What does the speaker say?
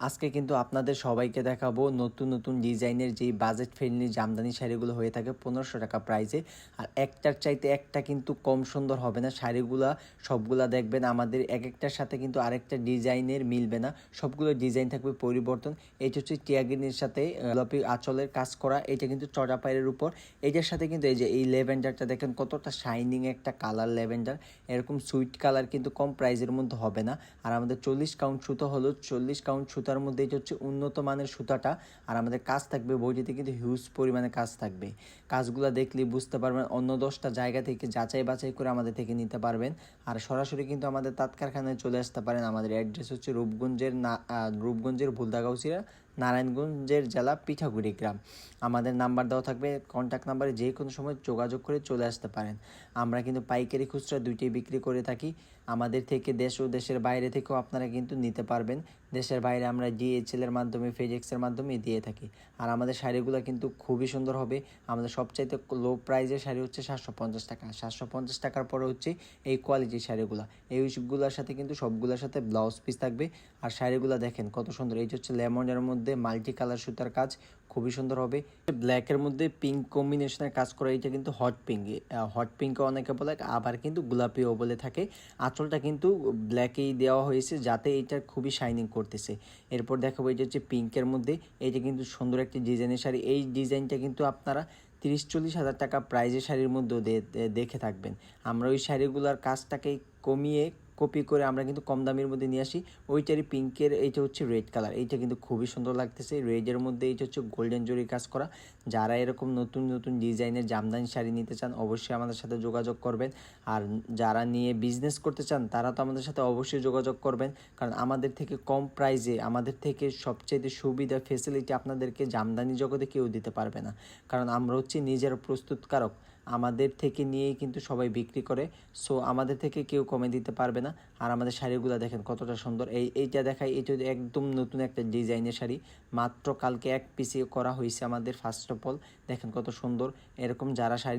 আজকে কিন্তু আপনাদের সবাইকে দেখাবো নতুন নতুন ডিজাইনের যেই বাজেট ফ্রেন্ডলি জামদানি শাড়িগুলো হয়ে থাকে পনেরোশো টাকা প্রাইসে আর একটার চাইতে একটা কিন্তু কম সুন্দর হবে না। শাড়িগুলা সবগুলা দেখবেন আমাদের এক একটার সাথে কিন্তু আরেকটা ডিজাইনের মিলবে না। সবগুলো ডিজাইন থাকবে পরিবর্তন। এটা হচ্ছে টিয়াগিনের সাথে গোলাপি আঁচলের কাজ করা। এটা কিন্তু চড়া পায়ের উপর। এটার সাথে কিন্তু এই যে এই লেভেন্ডারটা দেখেন কতটা শাইনিং একটা কালার লেভেন্ডার এরকম সুইট কালার কিন্তু কম প্রাইজের মধ্যে হবে না। আর আমাদের চল্লিশ কাউন্ট সুতো হলো, চল্লিশ কাউন্ট সুতার মধ্যে এটা হচ্ছে উন্নত মানের সুতাটা, আর আমাদের কাজ থাকবে বইটিতে কিন্তু হিউজ পরিমাণে কাজ থাকবে। কাজগুলো দেখলে বুঝতে পারবেন অন্য দশটা জায়গা থেকে যাচাই বাছাই করে আমাদের থেকে নিতে পারবেন। আর সরাসরি কিন্তু আমাদের তাঁত কারখানায় চলে আসতে পারেন। আমাদের অ্যাড্রেস হচ্ছে রূপগঞ্জের না রূপগঞ্জের ভুলদাগাউসিরা নারায়ণগঞ্জের জেলা পিঠাগুড়ি গ্রাম। আমাদের নাম্বার দেওয়া থাকবে কন্ট্যাক্ট নাম্বারে যে কোনো সময় যোগাযোগ করে চলে আসতে পারেন। আমরা কিন্তু পাইকারি খুচরা দুইটাই বিক্রি করে থাকি। আমাদের থেকে দেশ ও দেশের বাইরে থেকেও আপনারা কিন্তু নিতে পারবেন। দেশের বাইরে আমরা ডিএচএল এর মাধ্যমে ফেজেক্সের মাধ্যমে দিয়ে থাকি। আর আমাদের শাড়িগুলো কিন্তু খুবই সুন্দর হবে। আমাদের সবচাইতে লো প্রাইজের শাড়ি হচ্ছে সাতশো পঞ্চাশ টাকা। সাতশো পঞ্চাশ টাকার পরে হচ্ছে এই কোয়ালিটির শাড়িগুলো। এইগুলোর সাথে কিন্তু সবগুলোর সাথে ব্লাউজ পিস থাকবে। আর শাড়িগুলো দেখেন কত সুন্দর। এই হচ্ছে লেমনের মধ্যে মাল্টি কালার সুতার কাজ খুবই সুন্দর হবে। ব্ল্যাকের মধ্যে পিঙ্ক কম্বিনেশনের কাজ করা, এটা কিন্তু হট পিঙ্ক হট পিঙ্ক অনেকে বলে, আবার কিন্তু গোলাপিও বলে থাকে। আঁচলটা কিন্তু ব্ল্যাকেই দেওয়া হয়েছে যাতে এটা খুবই শাইনিং করতেছে। এরপর দেখাবো এটা হচ্ছে পিঙ্কের মধ্যে, এটা কিন্তু সুন্দর একটি ডিজাইনের শাড়ি। এই ডিজাইনটা কিন্তু আপনারা তিরিশ চল্লিশ হাজার টাকা প্রাইজের শাড়ির মধ্যেও দেখে থাকবেন। আমরা ওই শাড়িগুলোর কাজটাকে কমিয়ে কপি করে আমরা কিন্তু কম দামের মধ্যে নিয়ে আসি। ওইটারই পিঙ্কের, এইটা হচ্ছে রেড কালার এইটা কিন্তু খুবই সুন্দর লাগতেছে। রেডের মধ্যে এইটা হচ্ছে গোল্ডেন জরি কাজ করা। যারা এরকম নতুন নতুন ডিজাইনের জামদানি শাড়ি নিতে চান, অবশ্যই আমাদের সাথে যোগাযোগ করবেন। আর যারা নিয়ে বিজনেস করতে চান, তারা তো আমাদের সাথে অবশ্যই যোগাযোগ করবেন। কারণ আমাদের থেকে কম প্রাইজে আমাদের থেকে সবচেয়ে সুবিধা ফেসিলিটি আপনাদেরকে জামদানি জগতে কেউ দিতে পারবে না। কারণ আমরা হচ্ছে নিজের প্রস্তুতকারক। আমাদের থেকে নিয়েই কিন্তু সবাই বিক্রি করে। সো আমাদের থেকে কেউ কমে দিতে পারবে না। আর আমাদের শাড়িগুলো দেখেন কতটা সুন্দর। এই, এইটা দেখায় এটা একদম নতুন একটা ডিজাইনের শাড়ি। মাত্র কালকে এক পিসে করা হয়েছে আমাদের ফার্স্ট অফ অল দেখেন কত সুন্দর। এরকম যারা শাড়ি